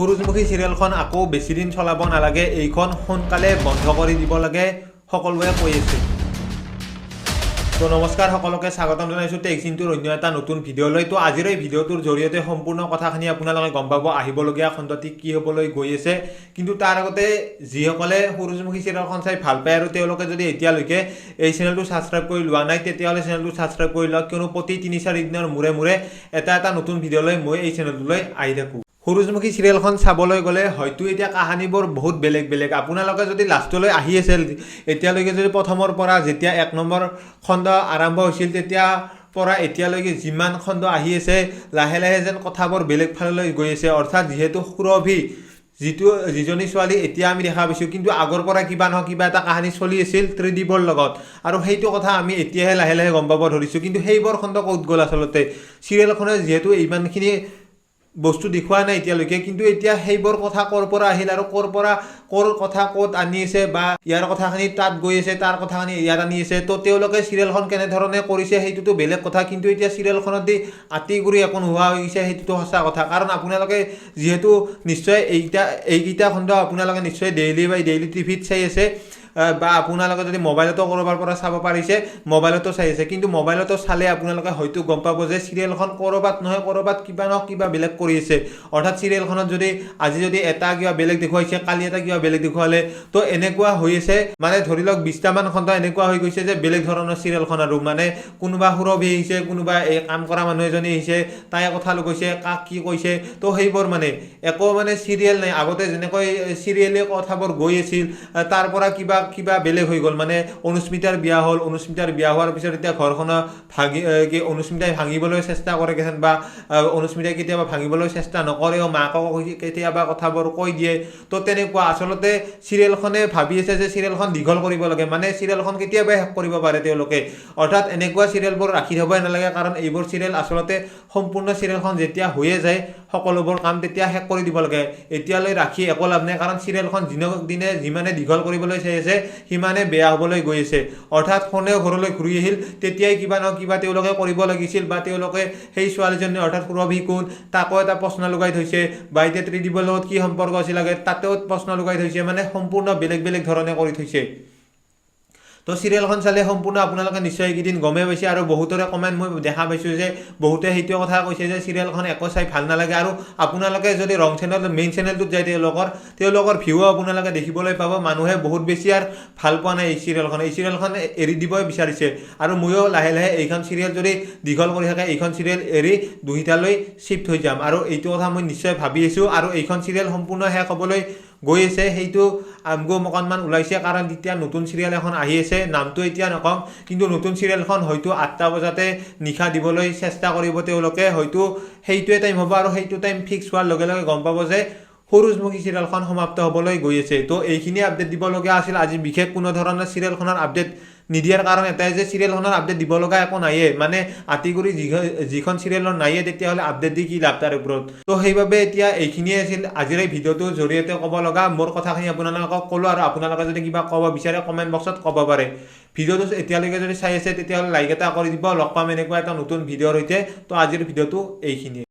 সূৰুযমুখী চিৰিয়েলখন আকৌ বেছিদিন চলাব নালাগে, এইখন সোনকালে বন্ধ কৰি দিব লাগে, সকলোৱে কৈ আছে। তো নমস্কাৰ সকলোকে, স্বাগতম জনাইছোঁ টেক অন্য এটা নতুন ভিডিঅ'লৈ। তো আজিৰ এই ভিডিঅ'টোৰ জৰিয়তে সম্পূৰ্ণ কথাখিনি আপোনালোকে গম পাব, আহিবলগীয়া খণ্ডটি কি হ'বলৈ গৈ আছে। কিন্তু তাৰ আগতে যিসকলে সূৰুযমুখী চিৰিয়েলখন চাই ভালো পায় আৰু তেওঁলোকে যদি এতিয়ালৈকে এই চেনেলটো ছাবস্ক্ৰাইব কৰি লোৱা নাই, তেতিয়াহ'লে চেনেলটো ছাবস্ক্ৰাইব কৰি লওক। কিয়নো প্ৰতি তিনি চাৰি দিনৰ মূৰে মূৰে এটা এটা নতুন ভিডিঅ'লৈ মই এই চেনেলটোলৈ আহি থাকোঁ। সূৰুযমুখী চিৰিয়েলখন চাবলৈ গ'লে হয়তো এতিয়া কাহানীবোৰ বহুত বেলেগ বেলেগ। আপোনালোকে যদি লাষ্টলৈ আহি আছিল এতিয়ালৈকে যদি প্ৰথমৰ পৰা যেতিয়া এক নম্বৰ খণ্ড আৰম্ভ হৈছিল, তেতিয়া পৰা এতিয়ালৈকে যিমান খণ্ড আহি আছে, লাহে লাহে যেন কথাবোৰ বেলেগ ফাললৈ গৈ আছে। অৰ্থাৎ যিহেতু সুৰভি, যিটো, যিজনী ছোৱালী এতিয়া আমি দেখা পাইছোঁ, কিন্তু আগৰ পৰা কিবা নহয় কিবা এটা কাহানী চলি আছিল ত্ৰিদীপৰ লগত। আৰু সেইটো কথা আমি এতিয়াহে লাহে লাহে গম পাব ধৰিছোঁ। কিন্তু সেইবোৰ খণ্ড ক'ত গ'ল আচলতে? চিৰিয়েলখনে যিহেতু ইমানখিনি বস্তু দেখুওৱা নাই এতিয়ালৈকে। কিন্তু এতিয়া সেইবোৰ কথা ক'ৰ পৰা আহিল আৰু ক'ৰ পৰা ক'ৰ কথা ক'ত আনি আছে বা ইয়াৰ কথাখিনি তাত গৈ আছে, তাৰ কথাখিনি ইয়াত আনি আছে, তো তেওঁলোকে চিৰিয়েলখন কেনেধৰণে কৰিছে সেইটোতো বেলেগ কথা। কিন্তু এতিয়া চিৰিয়েলখনত দি আতি গুৰি একো নোহোৱা হৈ গৈছে, সেইটোতো সঁচা কথা। কাৰণ আপোনালোকে যিহেতু নিশ্চয় এইকেইটা এইকেইটা খণ্ড আপোনালোকে নিশ্চয় ডেইলি বাই ডেইলি টিভিত চাই আছে বা আপোনালোকে যদি মোবাইলতো ক'ৰবাৰ পৰা চাব পাৰিছে, মোবাইলতো চাই আছে। কিন্তু মোবাইলতো চালে আপোনালোকে হয়তো গম পাব যে চিৰিয়েলখন ক'ৰবাত নহয়, ক'ৰবাত কিবা নহয়, কিবা বেলেগ কৰি আছে। অৰ্থাৎ চিৰিয়েলখনত যদি আজি যদি এটা কিবা বেলেগ দেখুৱাইছে, কালি এটা কিবা বেলেগ দেখুৱালে তো এনেকুৱা হৈ আছে। মানে ধৰি লওক, বিছটামান খণ্ড এনেকুৱা হৈ গৈছে যে বেলেগ ধৰণৰ চিৰিয়েলখন আৰু। মানে কোনোবা সুৰভি আহিছে, কোনোবা এই কাম কৰা মানুহ এজনী আহিছে, তাই কথা কৈছে, কাক কি কৈছে। তো সেইবোৰ মানে একো মানে চিৰিয়েল নাই। আগতে যেনেকৈ চিৰিয়েলে কথাবোৰ গৈ আছিল তাৰ পৰা কিবা কিবা বেলেগ হৈ গ'ল। মানে অনুস্মিতাৰ বিয়া হ'ল। অনুস্মিতাৰ বিয়া হোৱাৰ পিছত এতিয়া ঘৰখনৰ ভাঙি কি অনুস্মিতাই ভাঙিবলৈ চেষ্টা কৰে কেথেন বা অনুস্মিতাই কেতিয়াবা ভাঙিবলৈ চেষ্টা নকৰেও, মাকক কেতিয়াবা কথাবোৰ কৈ দিয়ে। তো তেনেকুৱা আচলতে চিৰিয়েলখনে ভাবি আছে যে চিৰিয়েলখন দীঘল কৰিব লাগে। মানে চিৰিয়েলখন কেতিয়াবাই শেষ কৰিব পাৰে তেওঁলোকে। অৰ্থাৎ এনেকুৱা চিৰিয়েলবোৰ ৰাখি থ'বই নালাগে কাৰণ এইবোৰ চিৰিয়েল আচলতে সম্পূৰ্ণ চিৰিয়েলখন যেতিয়া হৈয়ে যায়, সকলোবোৰ কাম তেতিয়া শেষ কৰি দিব লাগে। এতিয়ালৈ ৰাখি একো লাভ নাই কাৰণ চিৰিয়েলখন দিনক দিনে যিমানে দীঘল কৰিবলৈ চাই আছে, সিমানে বেয়া হ'বলৈ গৈ আছে। অৰ্থাৎ ফোনেও ঘৰলৈ ঘূৰি আহিল, তেতিয়াই কিবা নহয় কিবা তেওঁলোকে কৰিব লাগিছিল বা তেওঁলোকে সেই ছোৱালীজনী, অৰ্থাৎ সুৰভি কোন, তাকো এটা প্ৰশ্ন লগাই থৈছে। বা এতিয়া লগত কি সম্পৰ্ক আছিল তাতেও প্ৰশ্ন লগাই থৈছে মানে সম্পূৰ্ণ বেলেগ বেলেগ ধৰণে কৰি থৈছে। তো চিৰিয়েলখন চালে সম্পূৰ্ণ আপোনালোকে নিশ্চয় এইকেইদিন গমেই পাইছে আৰু বহুতৰে কমেণ্ট মই দেখা পাইছোঁ যে বহুতে সেইটো কথা কৈছে যে চিৰিয়েলখন একো চাই ভালো নালাগে আৰু আপোনালোকে যদি ৰং চেনেল মেইন চেনেলটোত যায় তেওঁলোকৰ তেওঁলোকৰ ভিউ আপোনালোকে দেখিবলৈ পাব। মানুহে বহুত বেছি আৰু ভালো পোৱা নাই এই চিৰিয়েলখন। এই চিৰিয়েলখন এৰি দিবই বিচাৰিছে। আৰু ময়ো লাহে লাহে এইখন চিৰিয়েল যদি দীঘল কৰি থাকে, এইখন চিৰিয়েল এৰি দুহিতালৈ শ্বিফ্ট হৈ যাম। আৰু এইটো কথা মই নিশ্চয় ভাবি আছোঁ। আৰু এইখন চিৰিয়েল সম্পূৰ্ণ শেষ হ'বলৈ গৈ আছে সেইটো আমগো অকণমান ওলাইছে কাৰণ তেতিয়া নতুন চিৰিয়েল এখন আহি আছে, নামটো এতিয়া নকওঁ, কিন্তু নতুন চিৰিয়েলখন হয়তো আঠটা বজাতে নিশা দিবলৈ চেষ্টা কৰিব তেওঁলোকে, হয়তো সেইটোৱে টাইম হ'ব আৰু সেইটো টাইম ফিক্স হোৱাৰ লগে লগে গম পাব যে সূৰুযমুখী চিৰিয়েলখন সমাপ্ত হ'বলৈ গৈ আছে তো এইখিনি আপডেট দিবলগীয়া আছিল। আজি বিশেষ কোনো ধৰণৰ চিৰিয়েলখনৰ আপডেট নিদিয়াৰ কাৰণ এটাই যে চিৰিয়েলখনৰ আপডেট দিব লগা একো নাইয়ে। মানে আতিগুৰি যিখন চিৰিয়েলৰ নাইয়ে, তেতিয়াহ'লে আপডেট দি কি লাভ তাৰ ওপৰত? তো সেইবাবে এতিয়া এইখিনিয়ে আছিল আজিৰ এই ভিডিঅ'টোৰ জৰিয়তে ক'ব লগা মোৰ কথাখিনি আপোনালোকক ক'লোঁ আৰু আপোনালোকে যদি কিবা ক'ব বিচাৰে কমেণ্ট বক্সত ক'ব পাৰে। ভিডিঅ'টো এতিয়ালৈকে যদি চাই আছে, তেতিয়াহ'লে লাইক এটা কৰি দিব। লগ পাম এনেকুৱা এটা নতুন ভিডিঅ'ৰ সৈতে। তো আজিৰ ভিডিঅ'টো এইখিনিয়ে।